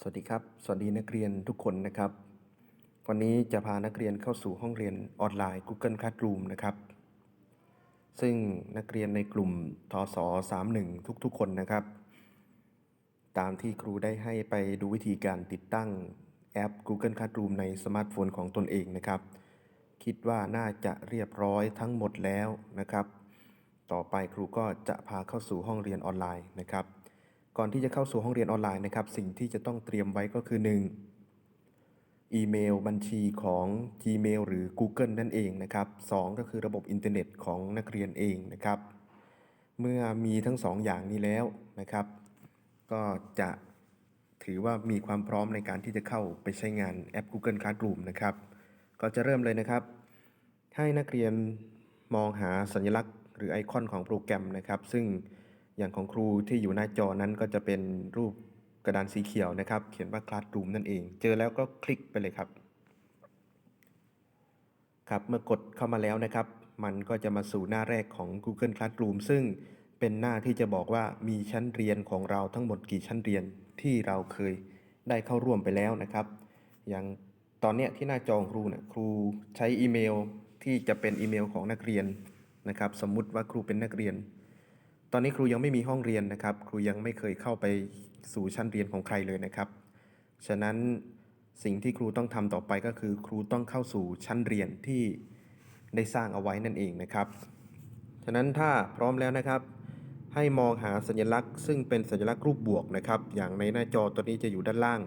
สวัสดีครับ สวัสดีนักเรียนทุกคนนะครับ วันนี้จะพานักเรียนเข้าสู่ห้องเรียนออนไลน์ Google Classroom นะครับ ซึ่งนักเรียนในกลุ่มทศ31 ทุกๆ คนนะครับ ตามที่ครูได้ให้ไปดูวิธีการติดตั้งแอป Google Classroom ในสมาร์ทโฟนของตนเองนะครับ คิดว่าน่าจะเรียบร้อยทั้งหมดแล้วนะครับ ต่อไปครูก็จะพาเข้าสู่ห้องเรียนออนไลน์นะครับ ก่อนที่จะเข้าสู่ห้องเรียนออนไลน์นะครับ สิ่งที่จะต้องเตรียมไว้ก็คือ 1. อีเมลบัญชีของ Gmail หรือ Google นั่นเองนะครับ 2. ก็คือระบบอินเทอร์เน็ตของนักเรียนเองนะครับ เมื่อมีทั้งสองอย่างนี้แล้วนะครับ ก็จะถือว่ามีความพร้อมในการที่จะเข้าไปใช้งานแอป Google Classroom นะครับ ก็จะเริ่มเลยนะครับ ให้นักเรียนมองหาสัญลักษณ์ หรือไอคอนของโปรแกรมนะครับ ซึ่ง อย่างของครูที่อยู่หน้าจอนั้นก็จะเป็นรูปกระดานสีเขียวนะครับ เขียนว่า Classroom นั่นเอง เจอแล้วก็คลิกไปเลยครับ ครับ เมื่อกดเข้ามาแล้วนะครับ มันก็จะมาสู่หน้าแรกของ Google Classroom ซึ่งเป็นหน้าที่จะบอกว่ามีชั้นเรียนของเราทั้งหมดกี่ชั้นเรียนที่เราเคยได้เข้าร่วมไปแล้วนะครับ อย่างตอนเนี้ยที่หน้าจองครูเนี่ยครูใช้อีเมลที่จะเป็นอีเมลของนักเรียนนะครับ สมมุติว่าครูเป็นนักเรียน อนนี้ครูยังไม่มีห้องเรียนนะครับ ครูยังไม่เคยเข้าไปสู่ชั้นเรียนของใครเลยนะครับ ฉะนั้นสิ่งที่ครูต้องทำต่อไปก็คือ ครูต้องเข้าสู่ชั้นเรียนที่ได้สร้างเอาไว้นั่นเองนะครับ ฉะนั้นถ้าพร้อมแล้วนะครับ ให้มองหาสัญลักษณ์ ซึ่งเป็นสัญลักษณ์รูปบวกนะครับ อย่างในหน้าจอตัวนี้จะอยู่ด้านล่าง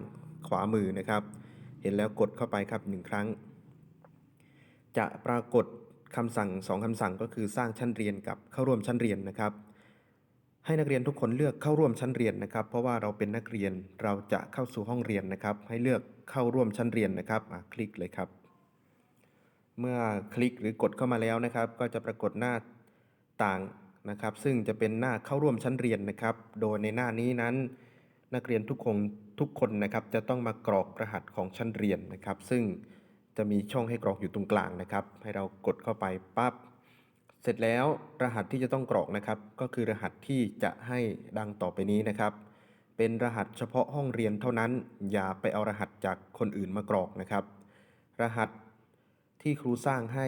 ขวามือนะครับ เห็นแล้วกดเข้าไปครับหนึ่งครั้ง จะปรากฏคำสั่งสองคำสั่งก็คือสร้างชั้นเรียนกับเข้าร่วมชั้นเรียนนะครับ ให้นักเรียนทุกคนเลือกเข้าร่วมชั้นเรียนนะครับ เพราะว่าเราเป็นนักเรียนเราจะเข้าสู่ห้องเรียนนะครับ ให้เลือกเข้าร่วมชั้นเรียนนะครับคลิกเลยครับ เมื่อคลิกหรือกดเข้ามาแล้วนะครับ ก็จะปรากฏหน้าต่างนะครับ ซึ่งจะเป็นหน้าเข้าร่วมชั้นเรียนนะครับ โดยในหน้านี้นั้น นักเรียนทุกคนทุกคนนะครับ จะต้องมากรอกรหัสของชั้นเรียนนะครับ ซึ่งจะมีช่องให้กรอกอยู่ตรงกลางนะครับ ให้เรากดเข้าไปปั๊บ เสร็จแล้วรหัสที่จะต้องกรอกนะครับ ก็คือรหัสที่จะให้ดังต่อไปนี้นะครับ เป็นรหัสเฉพาะห้องเรียนเท่านั้น อย่าไปเอารหัสจากคนอื่นมากรอกนะครับ รหัสที่ครูสร้างให้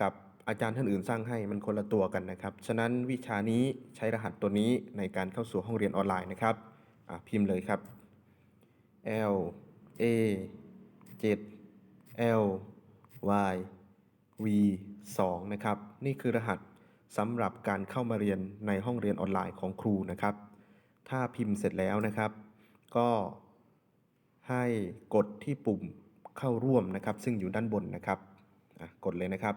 กับอาจารย์ท่านอื่นสร้างให้มันคนละตัวกันนะครับ ฉะนั้นวิชานี้ใช้รหัสตัวนี้ในการเข้าสู่ห้องเรียนออนไลน์นะครับพิมพ์เลยครับ L A 7 L Y V 2นะครับ นี่คือรหัสสำหรับการเข้ามาเรียนในห้องเรียนออนไลน์ของครูนะครับ ถ้าพิมพ์เสร็จแล้วนะครับ ก็ให้กดที่ปุ่มเข้าร่วมนะครับ ซึ่งอยู่ด้านบนนะครับกดเลยนะครับ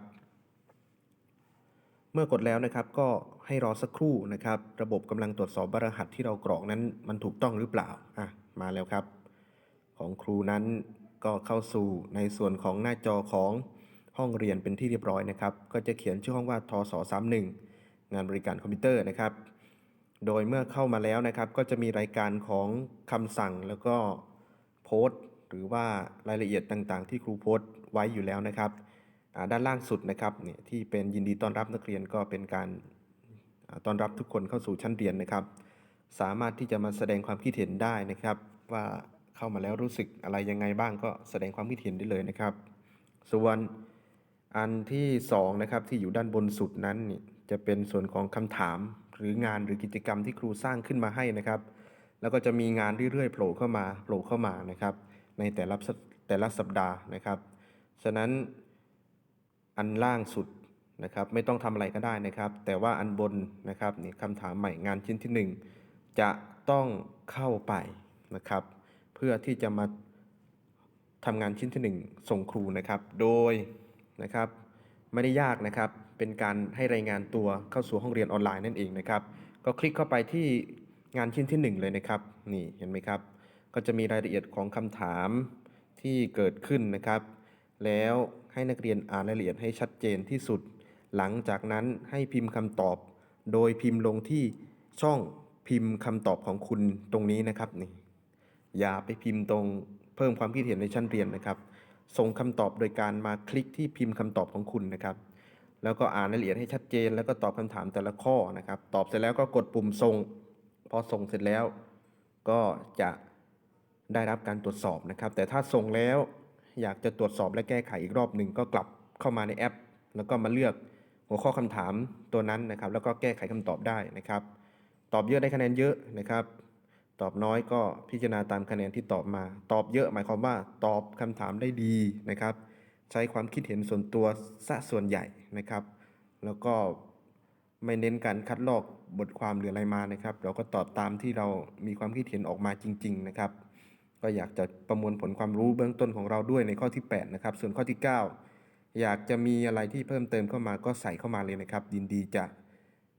เมื่อกดแล้วนะครับก็ให้รอสักครู่นะครับ ระบบกำลังตรวจสอบว่ารหัสที่เรากรอกนั้นมันถูกต้องหรือเปล่าอะมาแล้วครับ ของครูนั้นก็เข้าสู่ในส่วนของหน้าจอของ ห้องเรียนเป็นที่เรียบร้อยนะครับ ก็จะเขียนชื่อห้องว่าทศ31 งานบริการคอมพิวเตอร์นะครับ โดยเมื่อเข้ามาแล้วนะครับ ก็จะมีรายการของคำสั่งแล้วก็โพสต์ หรือว่ารายละเอียดต่างๆ ที่ครูโพสต์ไว้อยู่แล้วนะครับ ด้านล่างสุดนะครับเนี่ยที่เป็นยินดีต้อนรับนักเรียนก็เป็นการต้อนรับทุกคนเข้าสู่ชั้นเรียนนะครับ สามารถที่จะมาแสดงความคิดเห็นได้นะครับ ว่าเข้ามาแล้วรู้สึกอะไรยังไงบ้างก็แสดงความคิดเห็นได้เลยนะครับ ส่วน อันที่สองนะครับที่อยู่ด้านบนสุดนั้นนี่จะเป็นส่วนของคำถามหรืองานหรือกิจกรรมที่ครูสร้างขึ้นมาให้นะครับ แล้วก็จะมีงานเรื่อยๆโผล่เข้ามาโผล่เข้ามานะครับ ในแต่ละแต่ละสัปดาห์นะครับ ฉะนั้นอันล่างสุดนะครับ ไม่ต้องทำอะไรก็ได้นะครับ แต่ว่าอันบนนะครับนี่คำถามใหม่งานชิ้นที่หนึ่งจะต้องเข้าไปนะครับ เพื่อที่จะมาทำงานชิ้นที่หนึ่งส่งครูนะครับ โดย นะครับ ไม่ได้ยากนะครับ เป็นการให้รายงานตัวเข้าสู่ห้องเรียนออนไลน์นั่นเองนะครับ ก็คลิกเข้าไปที่งานชิ้นที่หนึ่งเลยนะครับ นี่เห็นไหมครับ ก็จะมีรายละเอียดของคำถามที่เกิดขึ้นนะครับ แล้วให้นักเรียนอ่านรายละเอียดให้ชัดเจนที่สุด หลังจากนั้นให้พิมพ์คำตอบ โดยพิมพ์ลงที่ช่องพิมพ์คำตอบของคุณตรงนี้นะครับนี่อย่าไปพิมพ์ตรงเพิ่มความคิดเห็นในชั้นเรียนนะครับ ส่งคำตอบโดยการมาคลิกที่พิมพ์คำตอบของคุณนะครับ แล้วก็อ่านรายละเอียดให้ชัดเจน แล้วก็ตอบคำถามแต่ละข้อนะครับ ตอบเสร็จแล้วก็กดปุ่มส่ง พอส่งเสร็จแล้ว ก็จะได้รับการตรวจสอบนะครับ แต่ถ้าส่งแล้วอยากจะตรวจสอบและแก้ไขอีกรอบหนึ่งก็กลับเข้ามาในแอป แล้วก็มาเลือกหัวข้อคำถามตัวนั้นนะครับ แล้วก็แก้ไขคำตอบได้นะครับ ตอบเยอะได้คะแนนเยอะนะครับ ตอบน้อยก็พิจารณาตามคะแนนที่ตอบมา ตอบเยอะหมายความว่าตอบคำถามได้ดีนะครับ ใช้ความคิดเห็นส่วนตัวซะส่วนใหญ่นะครับ แล้วก็ไม่เน้นการคัดลอกบทความหรืออะไรมานะครับ เราก็ตอบตามที่เรามีความคิดเห็นออกมาจริง ๆ นะครับ ก็อยากจะประมวลผลความรู้เบื้องต้นของเราด้วยในข้อที่ 8 นะครับ ส่วนข้อที่ 9 อยากจะมีอะไรที่เพิ่มเติมเข้ามาก็ใส่เข้ามาเลยนะครับ ยินดีจะ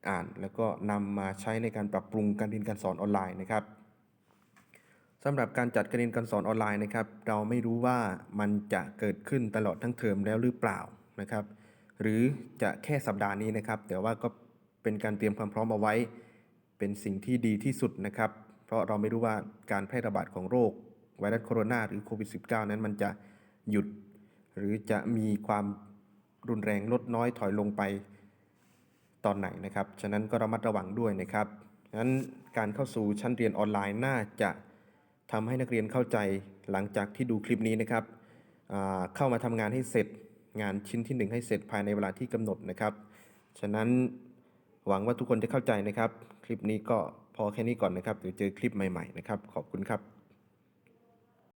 อ่านแล้วก็นำมาใช้ในการปรับปรุงการเรียนการสอนออนไลน์นะครับ สำหรับการจัดการเรียนการสอนออนไลน์นะครับ เราไม่รู้ว่ามันจะเกิดขึ้นตลอดทั้งเทอมแล้วหรือเปล่านะครับ หรือจะแค่สัปดาห์นี้นะครับ แต่ว่าก็เป็นการเตรียมความพร้อมเอาไว้ เป็นสิ่งที่ดีที่สุดนะครับ เพราะเราไม่รู้ว่าการแพร่ระบาดของโรคไวรัสโคโรนาหรือโควิด -19 นั้นมันจะหยุด หรือจะมีความรุนแรงลดน้อยถอยลงไปตอนไหนนะครับ ฉะนั้นก็ระมัดระวังด้วยนะครับงั้นการเข้าสู่ชั้นเรียนออนไลน์น่าจะ ทำให้นักเรียนเข้าใจหลังจากที่ดูคลิปนี้นะครับเข้ามาทำงานให้เสร็จงานชิ้นที่หนึ่งให้เสร็จภายในเวลาที่กำหนดนะครับ ฉะนั้นหวังว่าทุกคนจะเข้าใจนะครับ คลิปนี้ก็พอแค่นี้ก่อนนะครับเดี๋ยวเจอคลิปใหม่ๆนะครับ ขอบคุณครับ